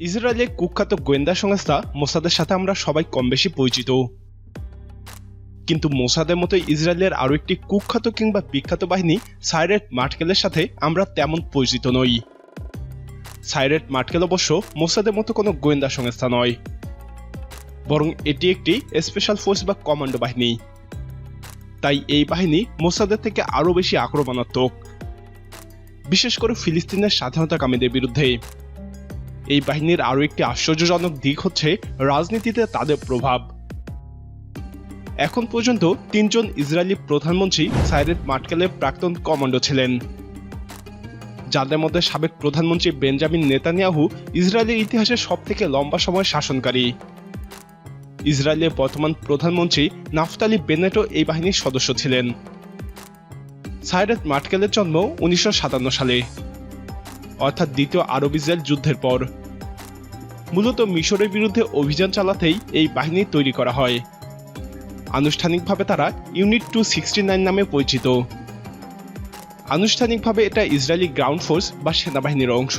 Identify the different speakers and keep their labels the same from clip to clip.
Speaker 1: ইসরায়েলের কুখ্যাত গোয়েন্দা সংস্থা মোসাদের সাথে আমরা সবাই কম বেশি পরিচিত। কিন্তু মোসাদের মতো ইসরায়েলের আরও একটি কুখ্যাত কিংবা বিখ্যাত বাহিনী সাইরেট মার্টকেলের সাথে আমরা তেমন পরিচিত নই। সাইরেট মার্টকেল অবশ্য মোসাদের মতো কোনো গোয়েন্দা সংস্থা নয়। বরং এটি একটি স্পেশাল ফোর্স বা কমান্ডো বাহিনী। তাই এই বাহিনী মোসাদের থেকে আরও বেশি আক্রমণাত্মক। বিশেষ করে ফিলিস্তিনের স্বাধীনতাকামীদের বিরুদ্ধে। এই বাহিনীর আরও একটি আশ্চর্যজনক দিক হচ্ছে রাজনীতিতে তাদের প্রভাব। এখন পর্যন্ত তিনজন ইসরায়েলি প্রধানমন্ত্রী সাইরেদ মাটকেলের প্রাক্তন কমান্ডো ছিলেন। যাদের মধ্যে সাবেক প্রধানমন্ত্রী বেঞ্জামিন নেতানিয়াহু ইসরায়েলের ইতিহাসে সব থেকে লম্বা সময় শাসনকারী। ইসরায়েলের বর্তমান প্রধানমন্ত্রী নাফতালি বেনেটো এই বাহিনীর সদস্য ছিলেন। সাইরেট মাটকেলের জন্ম উনিশশো সাতান্ন সালে। অর্থাৎ দ্বিতীয় আরব ইসরায়েল যুদ্ধের পর। মূলত মিশরের বিরুদ্ধে অভিযান চালাতেই এই বাহিনী তৈরি করা হয়। আনুষ্ঠানিকভাবে তারা ইউনিট টু সিক্সটি নাইন নামে পরিচিত। আনুষ্ঠানিকভাবে এটা ইসরায়েলি গ্রাউন্ড ফোর্স বা সেনাবাহিনীর অংশ।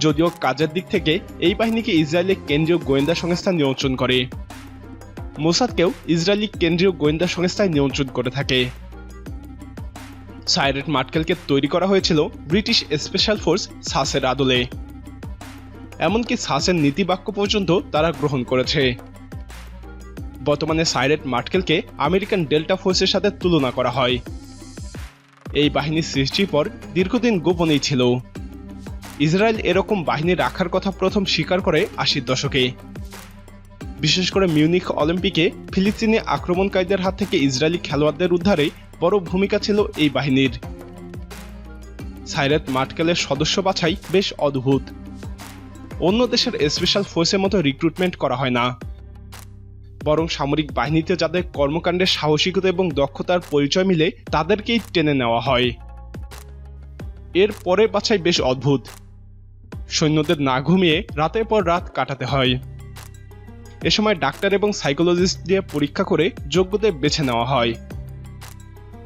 Speaker 1: যদিও কাজের দিক থেকে এই বাহিনীকে ইসরায়েলের কেন্দ্রীয় গোয়েন্দা সংস্থা নিয়ন্ত্রণ করে। মোসাদকেও ইসরায়েলি কেন্দ্রীয় গোয়েন্দা সংস্থায় নিয়ন্ত্রণ করে থাকে। সাইরেট মার্কেলকে তৈরি করা হয়েছিল ব্রিটিশ স্পেশাল ফোর্স সাসের আদলে। এমনকি সাসের নীতিবাক্য পর্যন্ত তারা গ্রহণ করেছে। বর্তমানে সাইরেট মার্কেলকে আমেরিকান ডেল্টা ফোর্সের সাথে তুলনা করা হয়। এই বাহিনীর সৃষ্টির পর দীর্ঘদিন গোপনেই ছিল। ইসরায়েল এরকম বাহিনী রাখার কথা প্রথম স্বীকার করে আশির দশকে। বিশেষ করে মিউনিক অলিম্পিকে ফিলিস্তিনি আক্রমণকারীদের হাত থেকে ইসরায়েলি খেলোয়াড়দের উদ্ধারে বড় ভূমিকা ছিল এই বাহিনীর। সাইরেত মাটকেলের সদস্য বাছাই বেশ অদ্ভুত। অন্য দেশের স্পেশাল ফোর্সের মতো রিক্রুটমেন্ট করা হয় না। বরং সামরিক বাহিনীতে যাদের কর্মকাণ্ডের সাহসিকতা এবং দক্ষতার পরিচয় মিলে, তাদেরকেই টেনে নেওয়া হয়। এর পরের বাছাই বেশ অদ্ভুত। সৈন্যদের না ঘুমিয়ে রাতের পর রাত কাটাতে হয়। এ সময় ডাক্তার এবং সাইকোলজিস্ট দিয়ে পরীক্ষা করে যোগ্যদের বেছে নেওয়া হয়।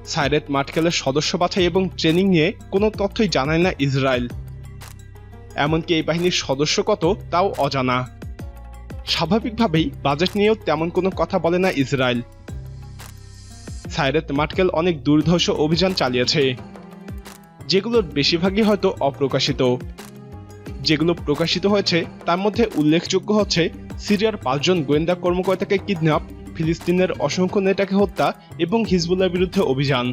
Speaker 1: সাইরেত মাটকেলের সদস্য বাছাই এবং ট্রেনিং নিয়ে কোনো তথ্যই জানায় না ইসরায়েল। এমনকি এই বাহিনীর সদস্য কত, তাও অজানা। স্বাভাবিকভাবেই বাজেট নিয়েও তেমন কোনো কথা বলে না ইসরায়েল। সাইরেত মাটকেল অনেক দুর্ধর্ষ অভিযান চালিয়েছে, যেগুলোর বেশিরভাগই হয়তো অপ্রকাশিত। যেগুলো প্রকাশিত হয়েছে, তার মধ্যে উল্লেখযোগ্য হচ্ছে সিরিয়ার পাঁচজন গোয়েন্দা কর্মকর্তাকে কিডন্যাপ ফিলিস্তিনের অসংখ্য নেতাকে হত্যা এবং হিজবুল্লার বিরুদ্ধে অভিযান।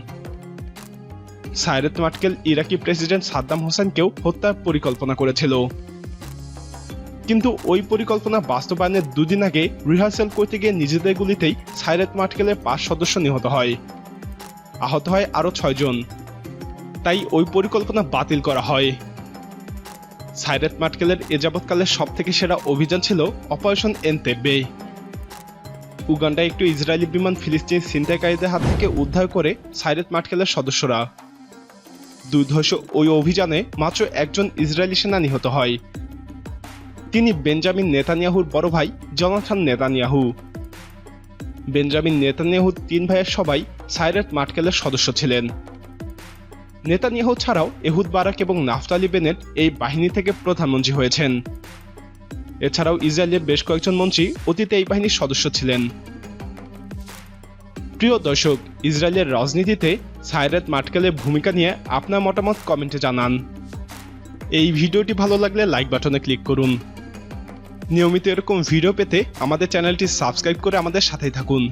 Speaker 1: সাইরেত মাটকেল ইরাকি প্রেসিডেন্ট সাদ্দাম হোসেনকেও হত্যার পরিকল্পনা করেছিল। কিন্তু ওই পরিকল্পনা বাস্তবায়নের দুদিন আগে রিহার্সাল করতে গিয়ে নিজেদের গুলিতেই সাইরেত মাটকেলের পাঁচ সদস্য নিহত হয়। আহত হয় আরও ছয়জন তাই ওই পরিকল্পনা বাতিল করা হয়। সাইরেত মাটকেলের এ যাবৎকালের সব থেকে সেরা অভিযান ছিল অপারেশন এনতেবে উগান্ডায় একটু ইসরায়েলি বিমান ফিলিস্তিনি ছিনতাইকারীদের হাত থেকে উদ্ধার করে সাইরেত মাটকেলের সদস্যরা। দুর্ধর্ষ ওই অভিযানে মাত্র একজন ইসরায়েলি সেনা নিহত হয়। তিনি বেঞ্জামিন নেতানিয়াহুর বড় ভাই জনাথান নেতানিয়াহু। বেঞ্জামিন নেতানিয়াহুর তিন ভাইয়ের সবাই সাইরেত মাটকেলের সদস্য ছিলেন। নেতানিয়াহু ছাড়াও এহুদ বারাক এবং নাফতালি বেনেট এই বাহিনী থেকে প্রধানমন্ত্রী হয়েছেন। এছাড়াও ইসরায়েলের বেশ কয়েকজন মন্ত্রী অতীতে এই বাহিনীর সদস্য ছিলেন। প্রিয় দর্শক, ইসরায়েলের রাজনীতিতে সাইরেত মাটকেলের ভূমিকা নিয়ে আপনার মতামত কমেন্টে জানান। এই ভিডিওটি ভালো লাগলে লাইক বাটনে ক্লিক করুন। নিয়মিত এরকম ভিডিও পেতে আমাদের চ্যানেলটি সাবস্ক্রাইব করে আমাদের সাথেই থাকুন।